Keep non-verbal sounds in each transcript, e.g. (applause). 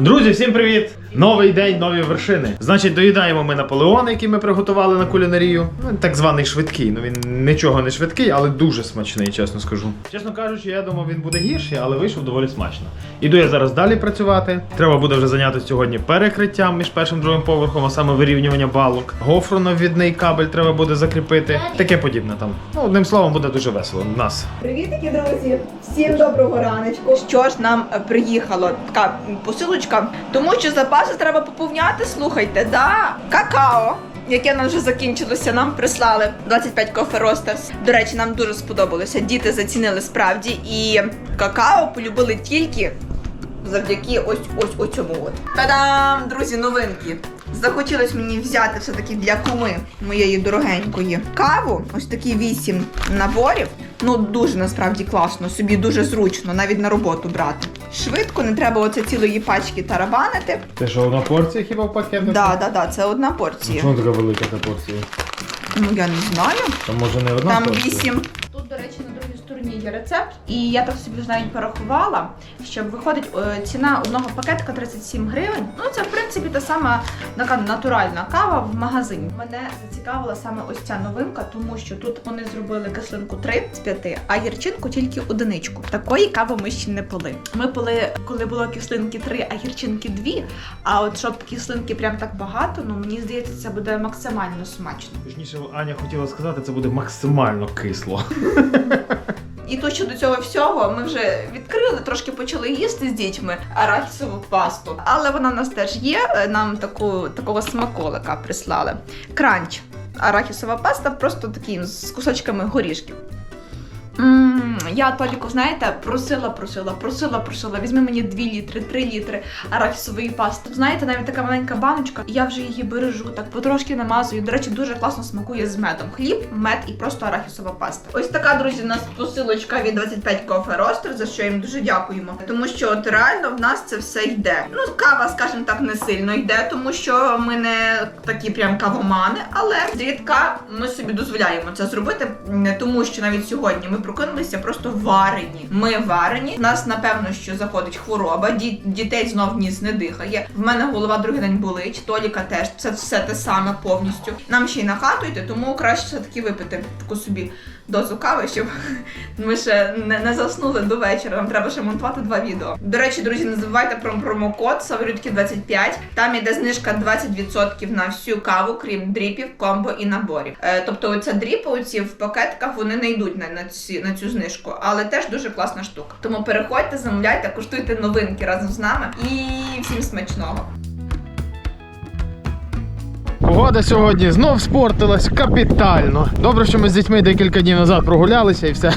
Друзі, всім привіт! Новий день, нові вершини. Значить, доїдаємо ми Наполеон, який ми приготували на кулінарію. Ну, він так званий швидкий. Ну він нічого не швидкий, але дуже смачний, чесно скажу. Чесно кажучи, я думав, він буде гірший, але вийшов доволі смачно. Іду я зараз далі працювати. Треба буде вже зайнятися сьогодні перекриттям між першим і другим поверхом, а саме вирівнювання балок. Гофроновідний кабель треба буде закріпити. Таке подібне там. Ну, одним словом, буде дуже весело. У нас Привітики, друзі! Всім доброго раночку. Що ж нам е, приїхало? Така м, посилочка, тому що запаси треба поповняти. Слухайте, да какао. Яке нам вже закінчилося, нам прислали 25 кофе Ростерс. До речі, нам дуже сподобалося. Діти зацінили справді і какао полюбили тільки завдяки ось ось ось цьому от. Та-дам, друзі, новинки. Захотілось мені взяти все-таки для куми моєї дорогенької каву. Ось такі вісім наборів. Ну дуже насправді класно, собі дуже зручно, навіть на роботу брати. Швидко, не треба оце цілої пачки тарабанити. Це що, одна порція хіба в пакетах? Да, да, да, це одна порція. Чому така велика та порція? Ну я не знаю. Там може не одна Там порція? вісім. Тут, до речі, на другій стороні є рецепт, і я так собі вже навіть порахувала, що виходить е, ціна одного пакетика 37 гривень. Ну це в принципі та сама така натуральна кава в магазині. Мене зацікавила саме ось ця новинка, тому що тут вони зробили кислинку 3 з 5, а гірчинку тільки одиничку. Такої кави ми ще не пили. Ми пили, коли було кислинки 3, а гірчинки 2. А от щоб кислинки прям так багато, ну мені здається, це буде максимально смачно. Точніше, Аня хотіла сказати, це буде максимально кисло. (laughs) І то, що до цього всього ми вже відкрили, трошки почали їсти з дітьми арахісову пасту. Але вона в нас теж є. е, Нам таку такого смаколика прислали. Кранч. Арахісова паста, просто таким з кусочками горішків. М, Я Толіку, знаєте, просила, просила, просила, просила. Візьми мені 2 літри, 3 літри арахісової пасти. Знаєте, навіть така маленька баночка, я вже її бережу, так потрошки намазую. До речі, дуже класно смакує з медом. Хліб, мед і просто арахісова паста. Ось така, друзі, у нас посилочка від 25 Coffee Roaster, за що їм дуже дякуємо. Тому що от реально в нас це все йде. Ну, кава, скажімо так, не сильно йде, тому що ми не такі прям кавомани, але зрідка ми собі дозволяємо це зробити, тому що навіть сьогодні ми прокинулися просто варені. Ми варені. У нас напевно, що заходить хвороба. Ді- дітей знов ніс не дихає. В мене голова другий день болить. Толіка теж це все те саме повністю. Нам ще й на хату йти, тому краще все таки випити таку собі дозу кави, щоб (laughs) ми ще не, не заснули до вечора. Нам треба ще монтувати два відео. До речі, друзі, не забувайте про промокод Саврютки 25 Там іде знижка 20% на всю каву, крім дріпів, комбо і наборів. Е, тобто, оця дріпи оці в пакетках вони не йдуть на, на, ці, на цю знижку, але теж дуже класна штука. Тому переходьте, замовляйте, куштуйте новинки разом з нами і всім смачного. Погода сьогодні знов спортилась капітально. Добре, що ми з дітьми декілька днів назад прогулялися і все.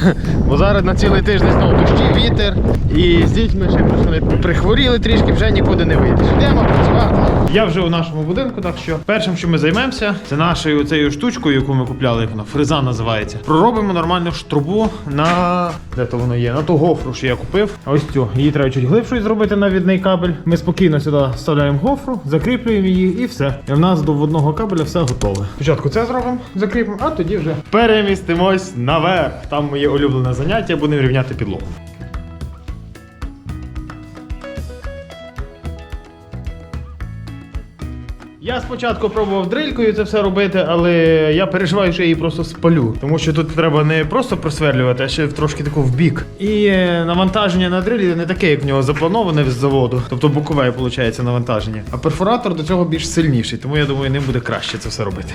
Бо зараз на цілий тиждень знову дощі, вітер. І з дітьми ще не прихворіли трішки, вже нікуди не вийдеш. Йдемо працювати. Я вже у нашому будинку, так що першим, що ми займемося, це нашою цією штучкою, яку ми купляли, як вона фреза називається. Проробимо нормальну штрубу на де то воно є, на ту гофру, що я купив. Ось цю. Її треба чуть глибшою зробити навідний кабель. Ми спокійно сюди вставляємо гофру, закріплюємо її і все. І в нас до водного кабеля все готове. Спочатку це зробимо, закріпимо, а тоді вже перемістимось наверх. Там моє улюблене заняття, будемо рівняти підлогу. Я спочатку пробував дрилькою це все робити, але я переживаю, що я її просто спалю. Тому що тут треба не просто просверлювати, а ще трошки таку в бік. І е, навантаження на дрилі не таке, як в нього заплановане з заводу. Тобто бокове, виходить, навантаження. А перфоратор до цього більш сильніший, тому я думаю, ним буде краще це все робити.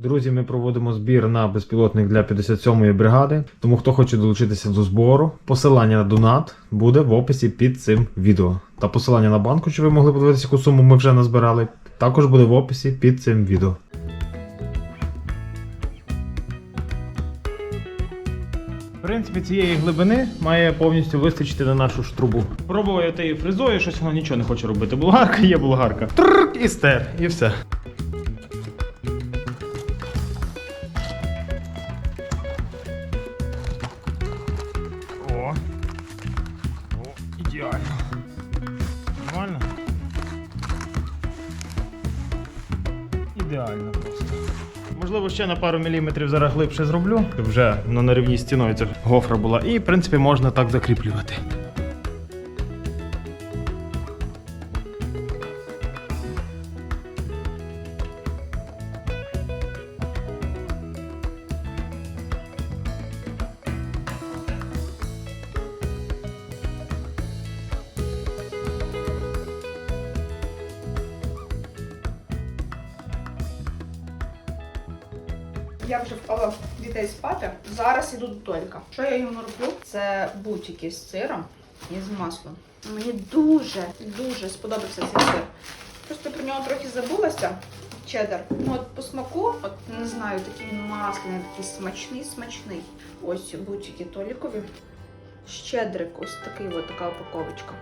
Друзі, ми проводимо збір на безпілотник для 57-ї бригади. Тому хто хоче долучитися до збору, посилання на донат буде в описі під цим відео. Та посилання на банку, щоб ви могли подивитися, яку суму ми вже назбирали, також буде в описі під цим відео. В принципі, цієї глибини має повністю вистачити на нашу штрубу. Пробував я тією фрезою, щось воно нічого не хоче робити. Булгарка є булгарка. Трррк і стер, і все. Ще на пару міліметрів зараз глибше зроблю. Вже ну, на рівні стіною ця гофра була. І, в принципі, можна так закріплювати. Я вже вклала дітей спати. Зараз іду до Толька. Що я йому роблю? Це бутики з сиром і з маслом. Мені дуже, дуже сподобався цей сир. Просто про нього трохи забулася. Чеддер. Ну от по смаку, от не знаю, такий він масляний, такий смачний, смачний. Ось бутики Толікові. Щедрик, ось такий от така упаковочка.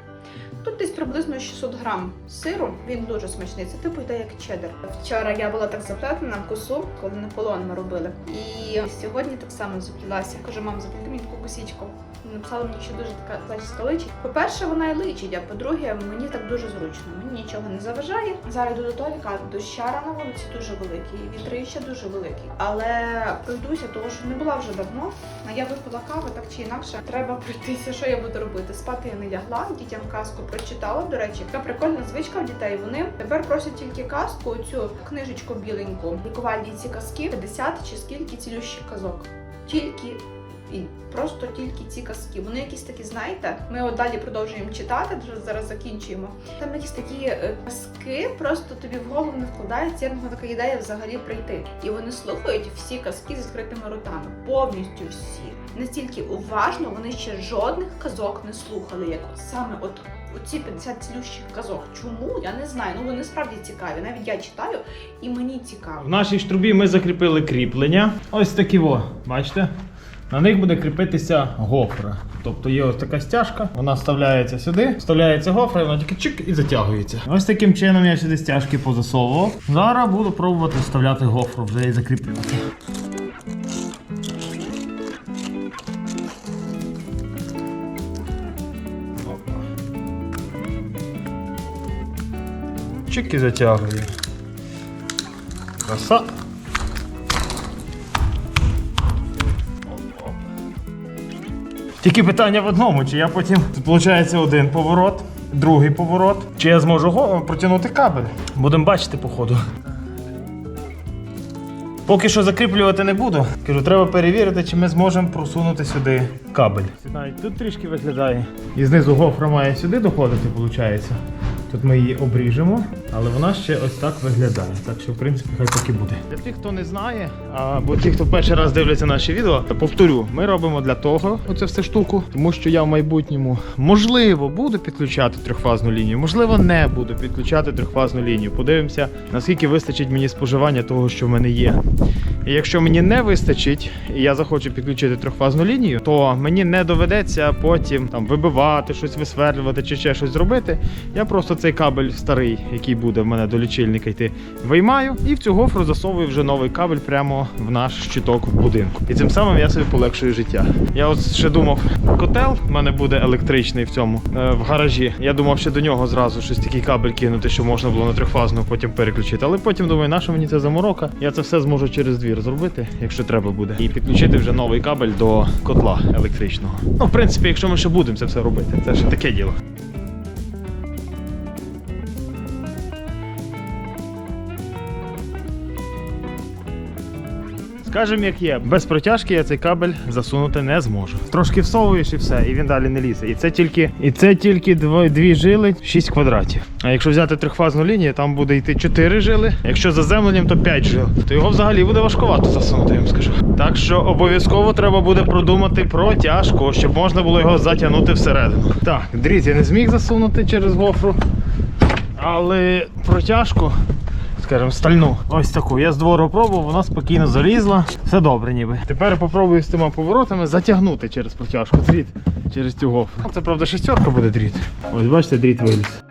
Тут десь приблизно 600 грам сиру. Він дуже смачний. Це типу йде як чеддер. Вчора я була так заплетена в косу, коли Наполеон ми робили. І сьогодні так само заплілася. Кажу, мам, заплети мені таку косічку. Написала мені, що дуже така зачіска личить. По-перше, вона і личить, а по-друге, мені так дуже зручно. Мені нічого не заважає. Зараз йду до Толіка, дощара на вулиці дуже великий, вітри ще дуже великі. Але пройдуся, тому що не була вже давно. Я випила каву, так чи інакше. Треба пройтися. Що я буду робити? Спати я не лягла, дітям казку прочитала. До речі, така прикольна звичка в дітей. Вони тепер просять тільки казку, цю книжечку біленьку. Лікувальні ці казки 50 чи скільки цілющих казок. Тільки і просто тільки ці казки. Вони якісь такі, знаєте, ми от далі продовжуємо читати, зараз закінчуємо. Там якісь такі е, казки, просто тобі в голову не вкладається, могла така ідея взагалі прийти. І вони слухають всі казки з відкритими ротами, повністю всі. Настільки уважно вони ще жодних казок не слухали, як саме от. Оці 50 цілющих казок. Чому? Я не знаю. Ну вони справді цікаві. Навіть я читаю, і мені цікаво. В нашій штрубі ми закріпили кріплення. Ось такі во, бачите? На них буде кріпитися гофра. Тобто є ось така стяжка, вона вставляється сюди, вставляється гофра, і вона тільки чик і затягується. Ось таким чином я сюди стяжки позасовував. Зараз буду пробувати вставляти гофру вже і закріплювати. Чик і затягує. Краса. Тільки питання в одному, чи я потім. Тут виходить один поворот, другий поворот. Чи я зможу протягнути кабель? Будемо бачити по ходу. Поки що закріплювати не буду. Кажу, треба перевірити, чи ми зможемо просунути сюди кабель. Навіть тут трішки виглядає. І знизу гофра має сюди доходити, виходить. Тут ми її обріжемо, але вона ще ось так виглядає. Так що, в принципі, хай так і буде. Для тих, хто не знає, або ті, хто перший раз дивляться наші відео, повторю, ми робимо для того оце все штуку, тому що я в майбутньому можливо буду підключати трьохфазну лінію, можливо, не буду підключати трьохфазну лінію. Подивимося, наскільки вистачить мені споживання того, що в мене є. І якщо мені не вистачить, і я захочу підключити трьохфазну лінію, то мені не доведеться потім там вибивати, щось висверлювати чи ще щось зробити. Я просто цей кабель старий, який буде в мене до лічильника йти, виймаю і в цю гофру засовую вже новий кабель прямо в наш щиток в будинку. І цим самим я собі полегшую життя. Я от ще думав, котел в мене буде електричний в цьому е, в гаражі. Я думав ще до нього зразу щось такий кабель кинути, щоб можна було на трьохфазну потім переключити. Але потім думаю, на що мені це заморока? Я це все зможу через двір зробити, якщо треба буде, і підключити вже новий кабель до котла електричного. Ну, в принципі, якщо ми ще будемо це все робити, це ще таке діло. Скажем, як є, без протяжки я цей кабель засунути не зможу. Трошки всовуєш і все, і він далі не лізе. І це тільки, і це тільки дво- дві жили, 6 квадратів. А якщо взяти трьохфазну лінію, там буде йти 4 жили. Якщо заземленням, то 5 жил. То його взагалі буде важкувато засунути, я вам скажу. Так що обов'язково треба буде продумати протяжку, щоб можна було його затягнути всередину. Так, дріт я не зміг засунути через гофру. Але протяжку скажімо, стальну. Ось таку. Я з двору пробував, вона спокійно залізла. Все добре ніби. Тепер попробую з тими поворотами затягнути через протяжку дріт через цю гофру. Це правда шестерка буде дріт. Ось бачите, дріт виліз.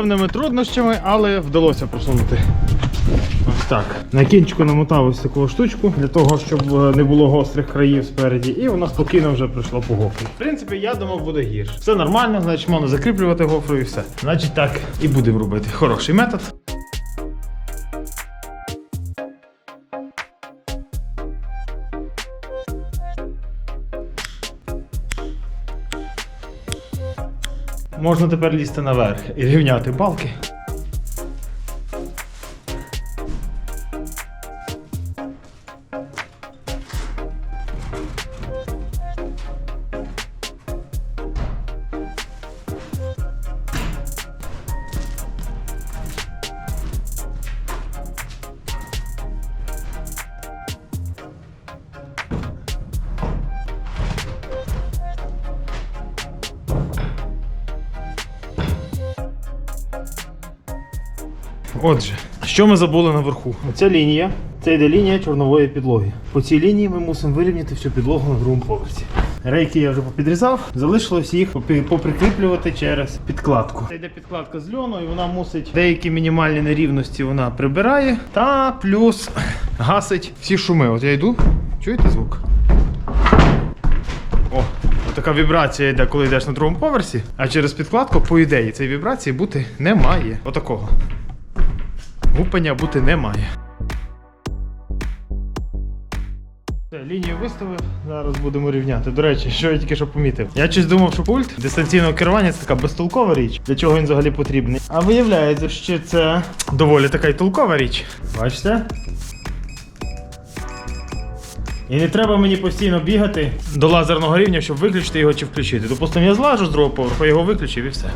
Певними труднощами, але вдалося просунути. Ось так. На кінчику намотав ось таку штучку для того, щоб е, не було гострих країв спереді, і вона спокійно вже прийшла по гофрі. В принципі, я думав, буде гірше. Все нормально, значить можна закріплювати гофру і все. Значить так і будемо робити. Хороший метод. Можна тепер лізти наверх і рівняти балки. Отже, що ми забули наверху? Оця лінія. Це йде лінія чорнової підлоги. По цій лінії ми мусимо вирівняти всю підлогу на другому поверсі. Рейки я вже попідрізав, залишилось їх поприкріплювати через підкладку. Це йде підкладка з льону, і вона мусить деякі мінімальні нерівності вона прибирає та плюс гасить всі шуми. От я йду, чуєте звук? О, така вібрація йде, коли йдеш на другому поверсі, а через підкладку, по ідеї, цієї вібрації бути немає. Отакого. Гупання бути немає. Все, лінію виставив, зараз будемо рівняти. До речі, що я тільки що помітив. Я щось думав, що пульт дистанційного керування це така безтолкова річ, для чого він взагалі потрібний. А виявляється, що це доволі така й толкова річ. Бачите? І не треба мені постійно бігати до лазерного рівня, щоб виключити його чи включити. Допустимо, я злажу з другого поверху, його виключив і все.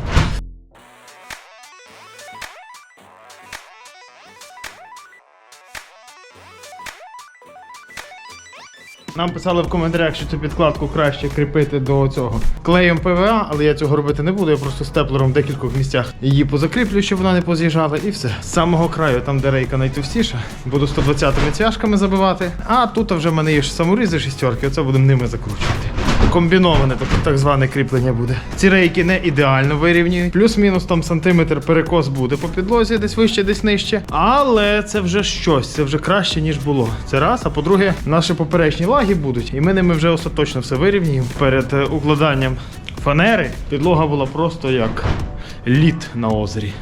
Нам писали в коментарях, що цю підкладку краще кріпити до цього клеєм ПВА, але я цього робити не буду. Я просто степлером в декількох місцях її позакріплю, щоб вона не поз'їжджала, і все. З самого краю, там де рейка найтовстіша, буду 120-ми цвяшками забивати. А тут вже в мене є саморізи шістерки, оце будемо ними закручувати. Комбіноване так, так зване кріплення буде. Ці рейки не ідеально вирівнюють. Плюс-мінус там сантиметр перекос буде по підлозі, десь вище, десь нижче. Але це вже щось, це вже краще, ніж було. Це раз. А по-друге, наші поперечні лаги будуть, і ми ними вже остаточно все вирівнюємо. Перед е, укладанням фанери підлога була просто як лід на озері.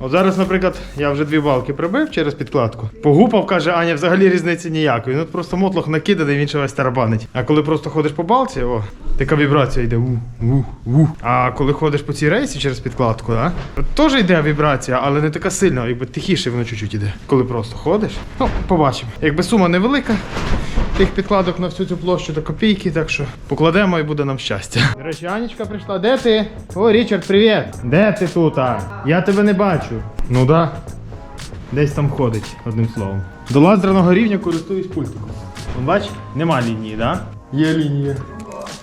От зараз, наприклад, я вже дві балки прибив через підкладку. Погупав, каже, Аня, взагалі різниці ніякої. Ну просто мотлох накиданий, він ще весь тарабанить. А коли просто ходиш по балці, о, така вібрація йде у, у, у. А коли ходиш по цій рейсі через підкладку, да, теж йде вібрація, але не така сильна, якби тихіше воно чуть-чуть іде. Коли просто ходиш. Ну, побачимо. Якби сума невелика. Тих підкладок на всю цю площу до копійки, так що покладемо і буде нам щастя. До речі, Анічка прийшла. Де ти? О, Річард, привіт! Де ти тут? а? Я тебе не бачу. Ну да. Десь там ходить, одним словом. До лазерного рівня користуюсь пультиком. Бач, нема лінії, да? Є лінія.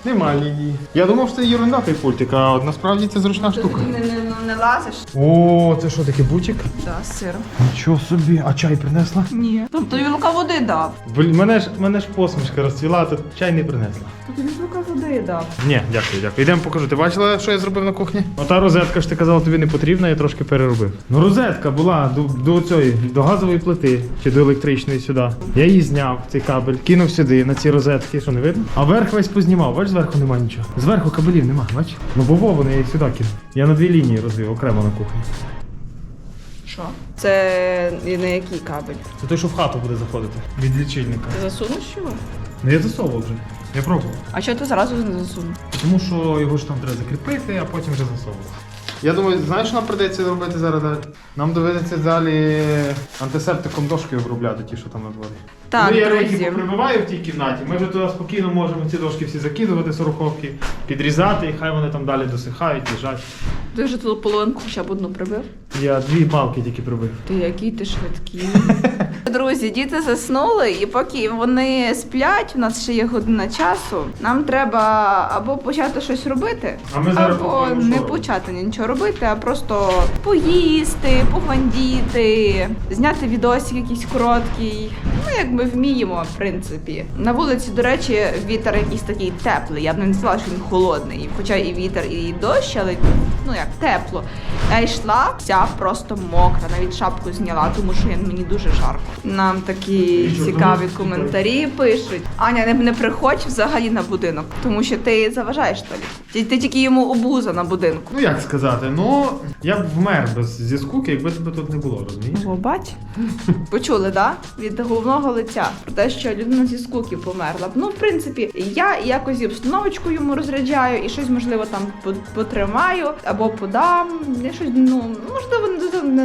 Нема лінії. Я думав, що це ерунда той пультик, а от насправді це зручна штука. Ти не, не, не лазиш? О, це що таке бутик? Да, з сиром. Нічого собі, а чай принесла? Ні. Там тобі вілка води дав. Блін, мене ж мене ж посмішка розцвіла, а тут чай не принесла. Тобі вілка води дав. Ні, дякую, дякую. Йдемо покажу. Ти бачила, що я зробив на кухні? Ота розетка ж ти казала, тобі не потрібна, я трошки переробив. Ну розетка була до, до цієї, до газової плити чи до електричної сюди. Я її зняв, цей кабель, кинув сюди на ці розетки, що не видно. А верх весь познімав. Бач, зверху нема нічого. Зверху кабелів нема, бач? Ну бо вони я їх сюди кинув. Я на дві лінії розвив окремо на кухні. Що? Це на який кабель? Це той, що в хату буде заходити від лічильника. Ти засунеш його? Ну я засовував вже. Я пробував. А чого ти зразу не засунув? Тому що його ж там треба закріпити, а потім вже засовувати. Я думаю, знаєш, що нам прийдеться робити зараз далі? Нам доведеться далі антисептиком дошки обробляти, ті, що там на дворі. Так, ну, я друзі. рейки прибиваю в тій кімнаті. Ми вже туди спокійно можемо ці дошки всі закидувати, сороховки, підрізати, і хай вони там далі досихають, лежать. Ти вже тут половинку хоча б одну прибив? Я дві балки тільки прибив. Ти який ти швидкий. (laughs) Друзі, діти заснули, і поки вони сплять, у нас ще є година часу. Нам треба або почати щось робити, А ми зараз або не що робити. почати нічого робити, а просто поїсти, погандіти, зняти відосик якийсь короткий. Ну, як ми вміємо, в принципі. На вулиці, до речі, вітер якийсь такий теплий. Я б не назвала, що він холодний. Хоча і вітер, і дощ, але ну як тепло. Я йшла, вся просто мокра, навіть шапку зняла, тому що мені дуже жарко. Нам такі цікаві коментарі пишуть. Аня, не, не приходь взагалі на будинок, тому що ти заважаєш Толіку. Ти, ти тільки йому обуза на будинку. Ну як сказати, ну я б вмер без зі скуки, якби тебе тут не було, розумієш? О, бач? (laughs) Почули, да? Від головного лиця про те, що людина зі скуки померла. Ну, в принципі, я якось обстановочку йому розряджаю, і щось, можливо, там потримаю або подам. Я щось, ну, можливо,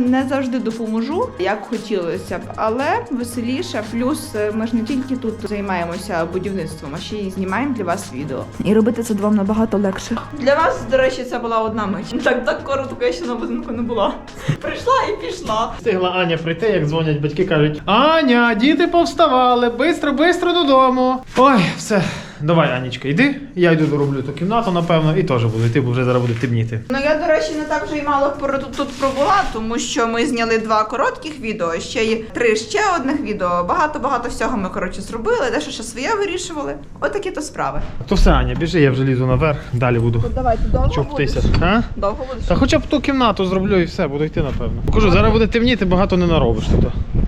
не завжди допоможу, як хотілося б, але веселіше. Плюс е, ми ж не тільки тут займаємося будівництвом, а ще й знімаємо для вас відео. І робити це вам набагато легше. Для вас, до речі, це була одна мить. Так, так коротко я ще на будинку не була. Прийшла і пішла. Встигла Аня прийти, як дзвонять батьки, кажуть: Аня, діти повставали, бистро, бистро додому. Ой, все. Давай, Анічка, йди. Я йду дороблю ту кімнату, напевно, і теж буду йти, бо вже зараз буде темніти. Ну я, до речі, не так вже й мало пор- тут, тут пробула, тому що ми зняли два коротких відео, ще є три ще одних відео. Багато багато всього ми коротше зробили, дещо ще своє вирішували. Отакі то справи. То все, Аня, біжи, я вже лізу наверх, далі буду. давайте довго Чоптися. А? Довго будеш? Та хоча б ту кімнату зроблю і все, буду йти, напевно. Кажу, зараз буде темніти, багато не наробиш тут.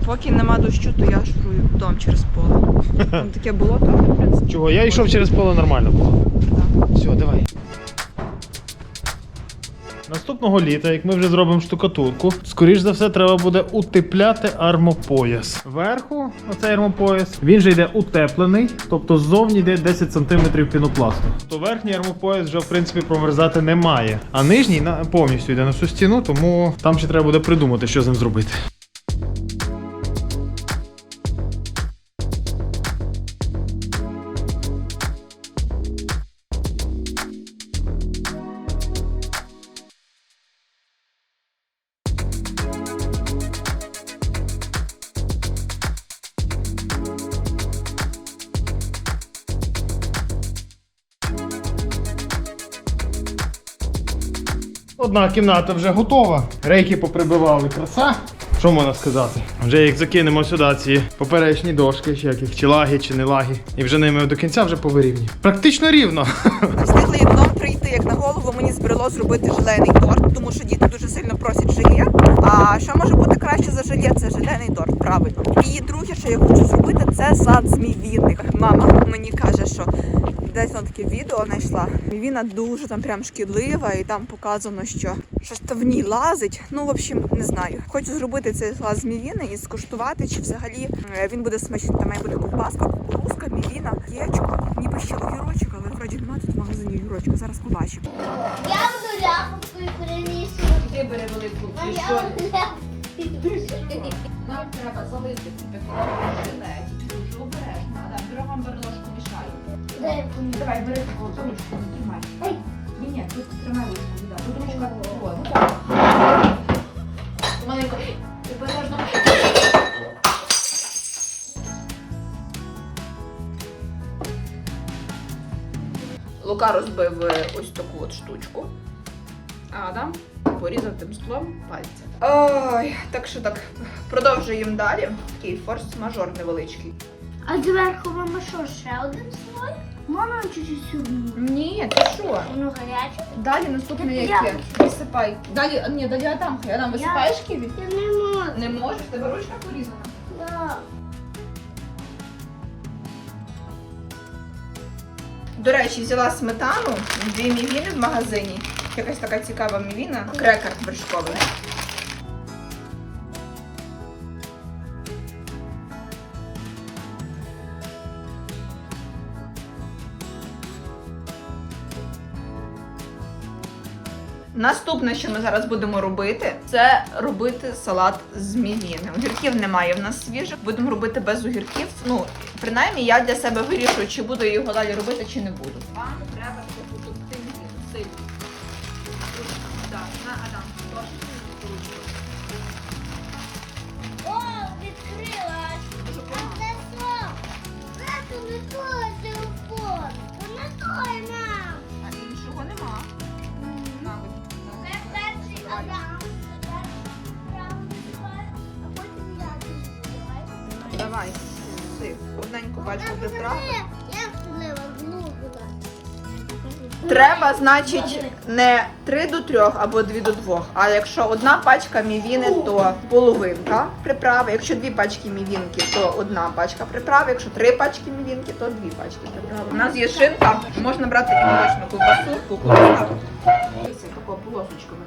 Поки нема дощу, то я шурую дом через поле. Там (laughs) таке болото, але в принципі. Чого? Я йшов через поле нормально було. так. Все, давай. Наступного літа, як ми вже зробимо штукатурку, скоріш за все, треба буде утепляти армопояс. Вверху, оцей армопояс, він же йде утеплений, тобто ззовні йде 10 см пінопласту. То верхній армопояс вже в принципі промерзати не має. А нижній повністю йде на всю стіну, тому там ще треба буде придумати, що з ним зробити. Одна кімната вже готова. Рейки поприбивали краса. Що можна сказати? Вже їх закинемо сюди, ці поперечні дошки, чи як їх, чи лаги, чи не лаги. І вже ними до кінця вже повирівні. Практично рівно. (laughs) Встигли як дом прийти, як на голову мені збрело зробити желейний торт, тому що діти дуже сильно просять желе. А що може бути краще за желе? Це желейний торт, правильно. І друге, що я хочу зробити, це сад змійвінник. Мама мені каже, що десь вона таке відео знайшла. Змійвіна дуже там прям шкідлива, і там показано, що щось в ній лазить. Ну, в общем, не знаю. Хочу зробити цей салат з і скуштувати, чи взагалі е, він буде смачний. Там має бути ковбаска, кукурузка, мівіна, кетчуп, ніби ще огірочок, але вроді немає тут в магазині огірочка. Зараз побачимо. Я буду ляпкою перенісу. Ти бери велику я. Нам треба залити желе, дуже обережно. Адам, беремо ложку мішаю. Дай мені. Давай, бери таку ручку, тримай. Ай. Ні, ні, тут тримай ручку, да. Тут ручка. О, ну. Маленько. Обережно. Лука розбив е, ось таку от штучку. Адам порізав тим склом пальця. Ой, так що так, продовжуємо далі. Такий форс-мажор невеличкий. А зверху мама що, ще один слой? Можна чуть-чуть сюди? Ні, ти що? Воно гаряче? Далі наступне Я- яке? Висипай. Далі, ні, далі Адам. хай. Адам, висипаєш ківі? Я не можу. Не можеш, тебе ручка порізана. Да. До речі, взяла сметану, дві мівіни в магазині. Якась така цікава мівіна. Крекер вершковий. Наступне, що ми зараз будемо робити, це робити салат з мівіни. Огірків немає в нас свіжих. Будемо робити без огірків. Ну, принаймні, я для себе вирішую, чи буду його далі робити, чи не буду. Вам треба мівіну. Сильно. Так, на Адам. О, відкрилась. А це що? Це не той телефон. Той, мам. А іншого нема. На, Це перший Адам. Давай. одненьку пачку приправи. Треба, значить, не 3 до 3 або 2 до 2. А якщо одна пачка мівіни, то половинка приправи. Якщо дві пачки мівінки, то одна пачка приправи. Якщо три пачки мівінки, то дві пачки приправи. У нас є шинка, можна брати і молочну ковбасу, кукурудзу. Ось такою полосочками.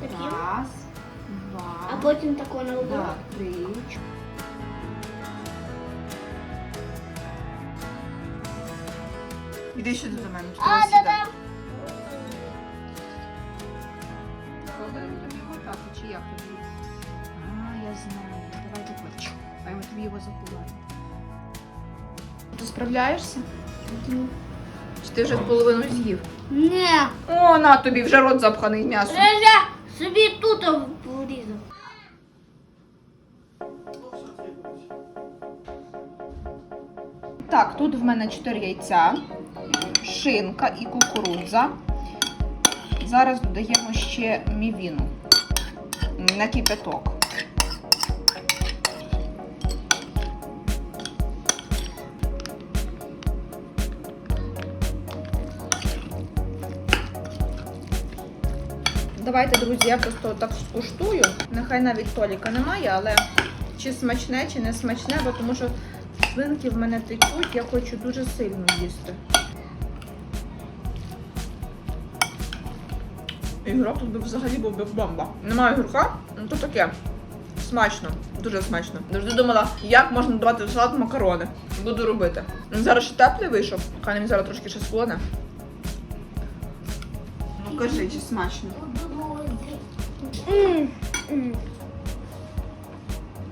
Такі? Раз, А потім тако на так, три. Іди сюди до мене. А, да-да. Чи як тобі? А, я знаю. Давай тепер. А ми тобі його заховаємо. Ти справляєшся? Чи ти вже половину з'їв? Ні. О, на тобі вже рот запханий м'ясом. Режа, собі тут порізав. Так, тут в мене 4 яйця, шинка і кукурудза. Зараз додаємо ще мівіну на кипяток. Давайте, друзі, я просто так скуштую. Нехай навіть толіка немає, але чи смачне, чи не смачне, бо тому що Свинки в мене течуть, я хочу дуже сильно їсти. Ігрок тут би взагалі був би бомба. Немає гірка, ну то таке. Смачно, дуже смачно. Завжди думала, як можна додавати в салат макарони. Буду робити. Зараз ще теплий вийшов, хай він зараз трошки ще схолоне. Ну кажи, чи смачно?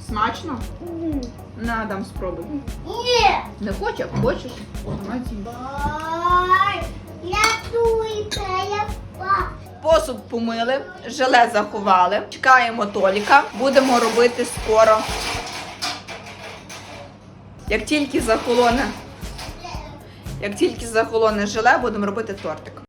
Смачно? м. На, дам спробуй. Ні. Не хочеш? Хочеш? Молодець. Ой, рятуйте, я впав. Посуд помили, желе заховали. Чекаємо Толіка. Будемо робити скоро. Як тільки захолоне, як тільки захолоне желе, будемо робити тортик.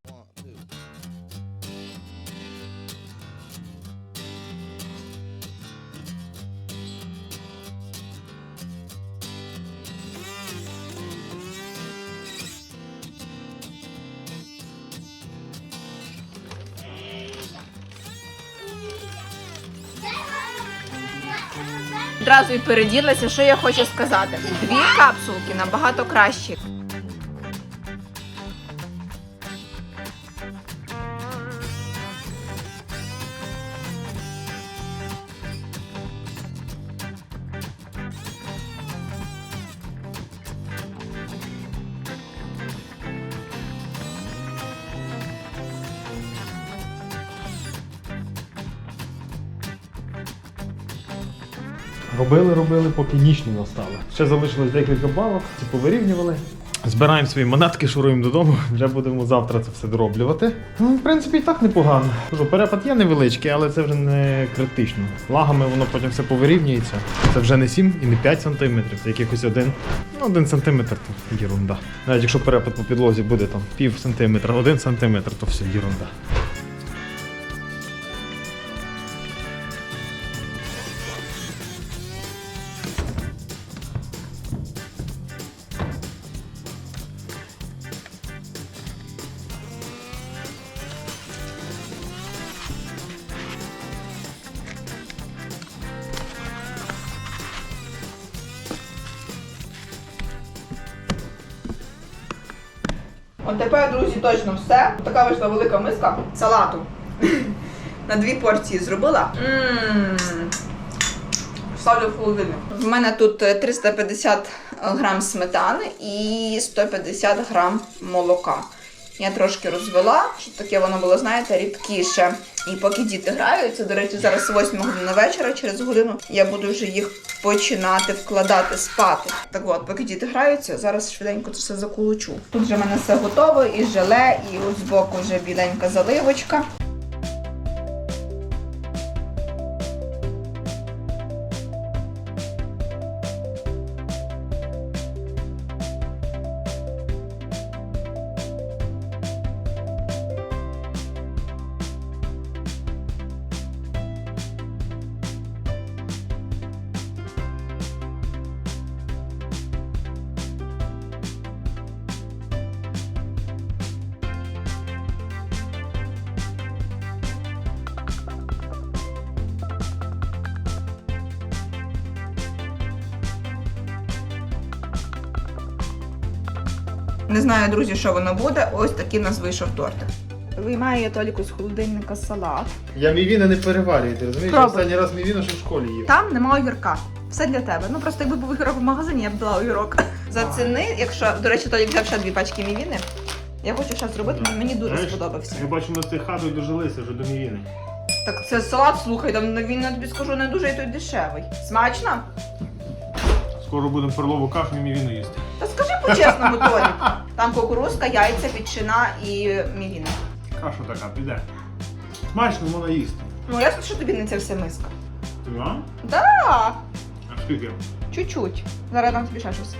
Одразу і переділася, що я хочу сказати. Дві капсулки набагато кращі. Робили, робили, поки ніч не настала. Ще залишилось декілька балок, ці повирівнювали. Збираємо свої монетки, шуруємо додому. Вже будемо завтра це все дороблювати. Ну, в принципі, і так непогано. Кажу, перепад є невеличкий, але це вже не критично. Лагами воно потім все повирівнюється. Це вже не 7 і не 5 сантиметрів, це якихось один. Ну, один сантиметр то єрунда. Навіть якщо перепад по підлозі буде там пів сантиметра, один сантиметр, то все єрунда. От тепер, друзі, точно все. Така вийшла велика миска салату. (laughs) На дві порції зробила. Ставлю в холодильник. В мене тут е, 350 грам сметани і 150 грам молока. Я трошки розвела, щоб таке воно було, знаєте, рідкіше. І поки діти граються, до речі, зараз 8 година вечора, через годину я буду вже їх починати вкладати спати. Так от, поки діти граються, зараз швиденько це все заколочу. Тут вже в мене все готово, і желе, і ось збоку вже біленька заливочка. Знаю, друзі, що воно буде. Ось такий у нас вийшов тортик. Виймаю я Толіку з холодильника салат. Я мівіна не переварюю, ти розумієш? Пробуй. Останній раз мівіна ще в школі їв. Там нема огірка. Все для тебе. Ну просто якби був огірок в магазині, я б дала огірок. За ціни, якщо, до речі, Толік взяв ще дві пачки мівіни. Я хочу ще зробити, Да. мені дуже Знаєш, сподобався. Я бачу, ми з тих хатою дожилися вже до мівіни. Так це салат, слухай, там він, я тобі скажу, не дуже і той дешевий. Смачно? Скоро будемо перлову кашу і мівіну їсти. Та скажи по-чесному, Толік. Там кукурузка, яйця, ветчина і мівіна. Каша така, піде. Смачно можна їсти. Ну, ясно, що тобі не це все миска. Ти? Да, А скільки? чуть-чуть. Зараз я дам тобі ще щось.